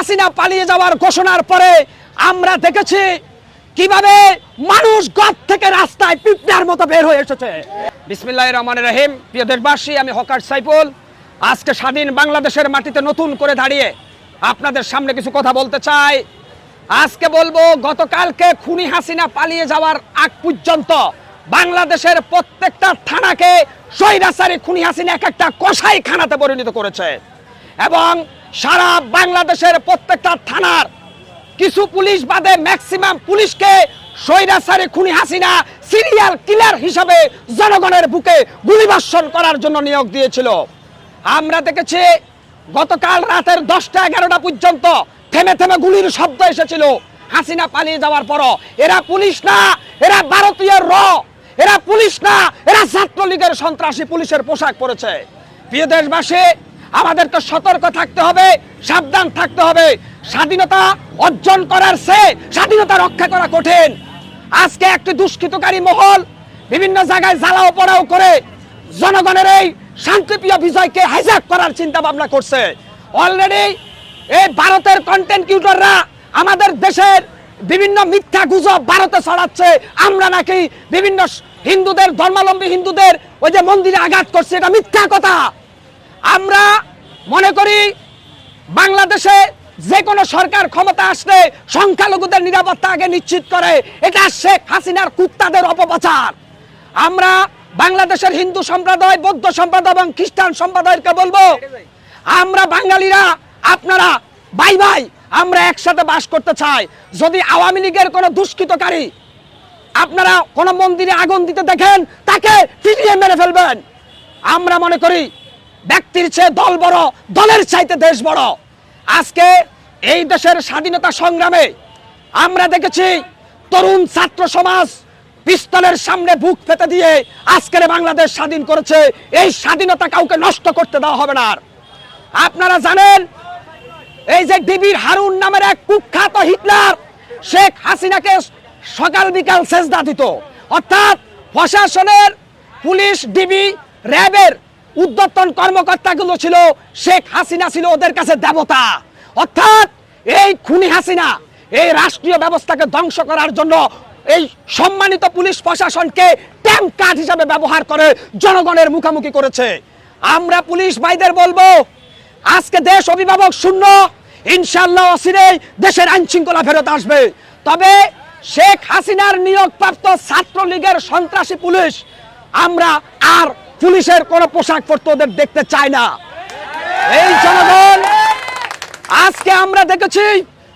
হাসিনা পালিয়ে যাওয়ার ঘোষণার পরে আমরা দেখেছি কীভাবে মানুষ গদ থেকে রাস্তায় পিঁপড়ার মতো বের হয়ে এসেছে। বিসমিল্লাহ রহমান রহিম। প্রিয় দেশবাসী, আমি হকার সাইফুল। আজকে স্বাধীন বাংলাদেশের মাটিতে নতুন করে দাঁড়িয়ে আপনাদের সামনে কিছু কথা বলতে চাই। আজকে বলব, গতকালকে খুনি হাসিনা পালিয়ে যাওয়ার আগ পর্যন্ত বাংলাদেশের প্রত্যেকটা থানাকে সৈরাচারী খুনি হাসিনা এক একটা কষাই খানাতে পরিণত করেছে। এবং সারা বাংলাদেশের প্রত্যেকটা থানার কিছু পুলিশ বাদে ম্যাক্সিমাম পুলিশকে সৈরাচারী খুনি হাসিনা সিরিয়াল কিলার হিসাবে জনগণের বুকে গুলিবর্ষণ করার জন্য নিয়োগ দিয়েছিল। আমরা দেখেছি গতকাল রাতের দশটা এগারোটা পর্যন্ত থেমে থেমে গুলির শব্দ এসেছিল। হাসিনা পালিয়ে যাওয়ার পরও এরা পুলিশ না, এরা ভারতীয় র, এরা পুলিশ না, এরা ছাত্রলীগের সন্ত্রাসী পুলিশের পোশাক পরেছে। প্রিয় দেশবাসী আমাদেরকে সতর্ক থাকতে হবে, সাবধান থাকতে হবে। স্বাধীনতা অর্জন করার সে স্বাধীনতা রক্ষা করা কঠিন। আজকে একটি দুষ্কৃতকারী মহল বিভিন্ন জায়গায় জ্বালাও পড়াও করে জনগণের এই শান্তিপ্রিয় বিজয়কে হাইজ্যাক করার চিন্তা ভাবনা করছে। অলরেডি এই ভারতের কন্টেন্ট কিউটাররা আমাদের দেশের বিভিন্ন মিথ্যা গুজব ভারতে ছড়াচ্ছে। আমরা নাকি বিভিন্ন হিন্দুদের, ধর্মাবলম্বী হিন্দুদের ওই যে মন্দিরে আঘাত করছে, এটা মিথ্যা কথা। আমরা মনে করি বাংলাদেশে যে কোনো সরকার ক্ষমতা আসলে সংখ্যালঘুদের নিরাপত্তা আগে নিশ্চিত করে। এটা শেখ হাসিনার কুত্তাদের অপপ্রচার। আমরা বাংলাদেশের হিন্দু সম্প্রদায়, বৌদ্ধ সম্প্রদায় এবং খ্রিস্টান সম্প্রদায়কে বলব, আমরা বাঙালিরা, আপনারা, ভাই ভাই, আমরা একসাথে বাস করতে চাই। যদি আওয়ামী লীগের কোনো দুষ্কৃতকারী আপনারা কোনো মন্দিরে আগুন দিতে দেখেন, তাকে ফিরিয়ে মেরে ফেলবেন। আমরা মনে করি ব্যক্তির চেয়ে দল বড়, দলের চাইতে দেশ বড়। আজকে এই দেশের স্বাধীনতা সংগ্রামে আমরা দেখেছি তরুণ ছাত্র সমাজ পিস্তলের সামনে বুক পেতে দিয়ে আজকের বাংলাদেশ স্বাধীন করেছে। এই স্বাধীনতা কাউকে নষ্ট করতে দেওয়া হবে না আর। আপনারা জানেন, এই যে ডিবির হারুন নামের এক কুখ্যাত হিটলার শেখ হাসিনাকে সকাল বিকাল সেজদা দিত। অর্থাৎ প্রশাসনের পুলিশ ডিবি, র্যাবের উদ্যতন কর্মকর্তাগুলো ছিল শেখ হাসিনা ছিল ওদের কাছে দেবতা। অর্থাৎ এই খুনি হাসিনা এই রাষ্ট্রীয় ব্যবস্থাকে ধ্বংস করার জন্য এই সম্মানিত পুলিশ প্রশাসনকে ট্যাম কার্ড হিসাবে ব্যবহার করে জনগণের মুখোমুখি করেছে। আমরা পুলিশ ভাইদের বলব, আজকে দেশ অভিভাবক শূন্য ইনশাল্লাহ অসিরেই দেশের আইন শৃঙ্খলা ফেরত আসবে। তবে শেখ হাসিনার নিয়োগপ্রাপ্ত ছাত্রলীগের সন্ত্রাসী পুলিশ, আমরা আর পুলিশের কোনো পোশাক পরতে ওদের দেখতে চাই না। এই জনগণ, আজকে আমরা দেখেছি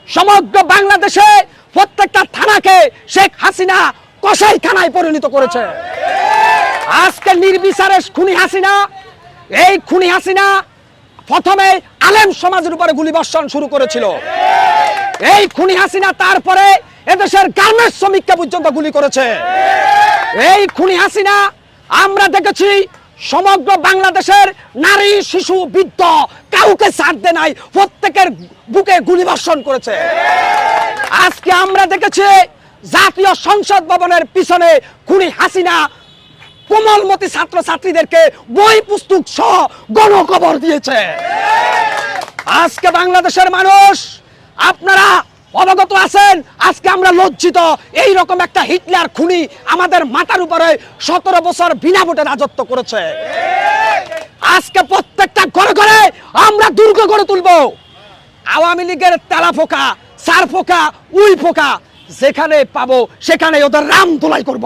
সমগ্র বাংলাদেশে প্রত্যেকটা থানাকে শেখ হাসিনা কসাই থানায় পরিণত করেছে। আজকে নির্বিচারে খুনি হাসিনা, এই খুনি হাসিনা প্রথমে আলেম সমাজের উপরে গুলিবর্ষণ শুরু করেছিল। এই খুনি হাসিনা তারপরে এদেশের গার্মেন্টস শ্রমিককে পর্যন্ত গুলি করেছে। এই খুনি হাসিনা আমরা দেখেছি সমগ্র বাংলাদেশের নারী, শিশু, বৃদ্ধ কাউকে ছাড় দেয় নাই, প্রত্যেকের বুকে গুলিবর্ষণ করেছে। আজকে আমরা দেখেছি জাতীয় সংসদ ভবনের পিছনে খুনি হাসিনা, কোমলমতি ছাত্র ছাত্রীদেরকে বই, পুস্তক সহ গণকবর দিয়েছে। আজকে বাংলাদেশের মানুষ, আপনারা অবগত আছেন? আজকে আমরা লজ্জিত। এই রকম একটা হিটলার খুনি আমাদের মাথার উপরে সতেরো বছর বিনা ভোটে রাজত্ব করেছে। আজকে প্রত্যেকটা ঘরে ঘরে আমরা দুর্গ গড়ে তুলবো। আওয়ামী লীগের তেলা ফোকা, সার ফোকা উই ফোকা, যেখানে পাবো সেখানে ওদের রাম তোলাই করব।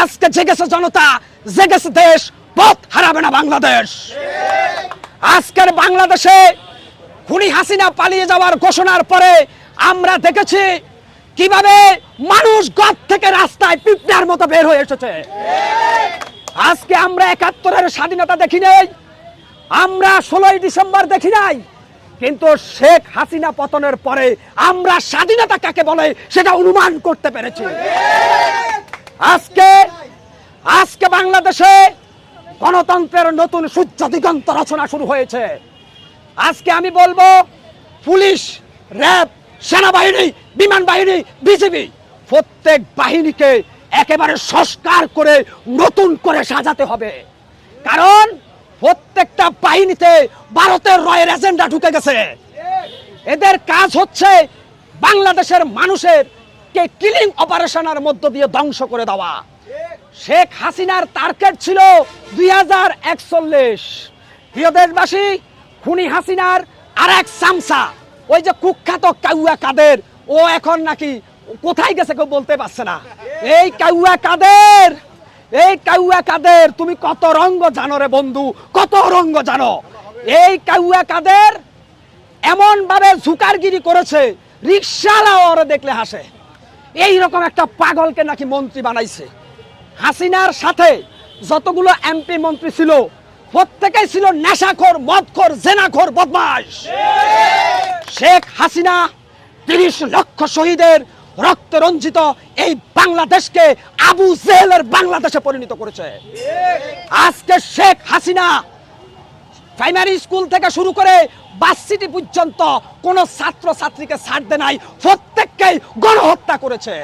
আজকে জেগেছে জনতা, জেগেছে দেশ, পথ হারাবে না বাংলাদেশ। আজকের বাংলাদেশে খুনি হাসিনা পালিয়ে যাওয়ার ঘোষণার পরে আমরা দেখেছি কীভাবে মানুষ গদ থেকে রাস্তায় পিঁপড়ার মতো বের হয়ে এসেছে। আজকে আমরা একাত্তরের স্বাধীনতা দেখি নাই, আমরা ষোলোই ডিসেম্বর দেখি নাই, কিন্তু শেখ হাসিনা পতনের পরে আমরা স্বাধীনতা কাকে বলে সেটা অনুমান করতে পেরেছি। আজকে আজকে বাংলাদেশে গণতন্ত্রের নতুন সূর্য দিগন্ত রচনা শুরু হয়েছে। আজকে আমি বলব, পুলিশ, র্যাব, সেনাবাহিনী, বিমান বাহিনী, বিজিবি, প্রত্যেক বাহিনীকে একেবারে সংস্কার করে, নতুন করে সাজাতে হবে। কারণ প্রত্যেকটা বাহিনীতে ভারতের রয়ের এজেন্ডা ঢুকে গেছে। এদের কাজ হচ্ছে বাংলাদেশের মানুষের কে কিলিং অপারেশনের মধ্য দিয়ে ধ্বংস করে দেওয়া। শেখ হাসিনার টার্গেট ছিল দুই হাজার একচল্লিশ। প্রিয় দেশবাসী খুনি হাসিনার আর এক সামসা। ওই যে কুখ্যাত কাউয়া কাদের, ও এখন নাকি কোথায় গেছে কেউ বলতে পারছে না। এই কাউয়া কাদের, এই কাউয়া কাদের, তুমি কত রঙ্গ জানো রে বন্ধু, কত রঙ্গ জানো। এই কাউয়া কাদের এমন ভাবে ঝুকারগিরি করেছে রিক্সাওয়ালা ওরা দেখলে হাসে। এই রকম একটা পাগলকে নাকি মন্ত্রী বানাইছে। হাসিনার সাথে যতগুলো এমপি মন্ত্রী ছিল প্রত্যেকেই ছিল নেশাখোর, মদখোর, জেনাখোর বদমাস শেখ হাসিনা তিরিশ লক্ষ শহীদের রক্ত রঞ্জিত এই বাংলাদেশকে আবু জেলের বাংলাদেশে পরিণত করেছে। আজকে শেখ হাসিনা প্রাইমারি স্কুল থেকে শুরু করে বাস সিটি পর্যন্ত কোন ছাত্র ছাত্রীকে ছাড়তে নাই, প্রত্যেককেই গণহত্যা করেছে।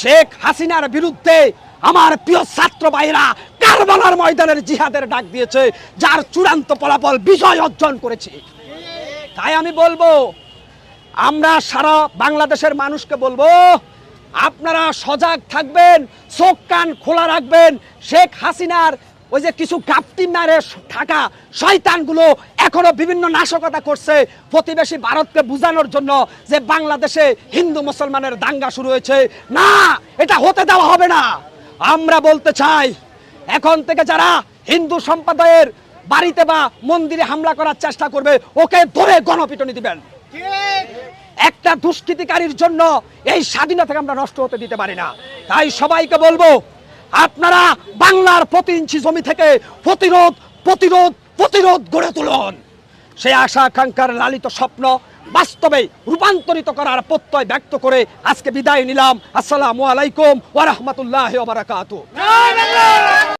শেখ হাসিনার বিরুদ্ধে আমার প্রিয় ছাত্র ভাইরা কারবালার ময়দানের জিহাদের ডাক দিয়েছে, যার চূড়ান্ত ফলাফল বিজয় অর্জন করেছে। তাই আমি বলব, আমরা সারা বাংলাদেশের মানুষকে বলব, আপনারা সজাগ থাকবেন, চোখ কান খোলা রাখবেন। শেখ হাসিনার ওই যে কিছু গাপটি মারে থাকা শয়তানগুলো এখনও বিভিন্ন নাশকতা করছে। প্রতিবেশী ভারতকে বোঝানোর জন্য যে বাংলাদেশে হিন্দু মুসলমানের দাঙ্গা শুরু হয়েছে। না, এটা হতে দেওয়া হবে না। আমরা বলতে চাই এখন থেকে যারা হিন্দু সম্প্রদায়ের বাড়িতে বা মন্দিরে হামলা করার চেষ্টা করবে, ওকে ধরে গণপিটনি দিবেন। একটা দুষ্কৃতিকারীর জন্য এই স্বাধীনতাকে আমরা নষ্ট হতে দিতে পারি না। তাই সবাইকে বলব, আপনারা বাংলার প্রতি ইঞ্চি জমি থেকে প্রতিরোধ প্রতিরোধ প্রতিরোধ গড়ে তুলুন। সেই আশা আকাঙ্ক্ষার লালিত স্বপ্ন বাস্তবে রূপান্তরিত করার প্রত্যয় ব্যক্ত করে আজকে বিদায় নিলাম। আসসালামু আলাইকুম ওয়া বারাকাতুহু।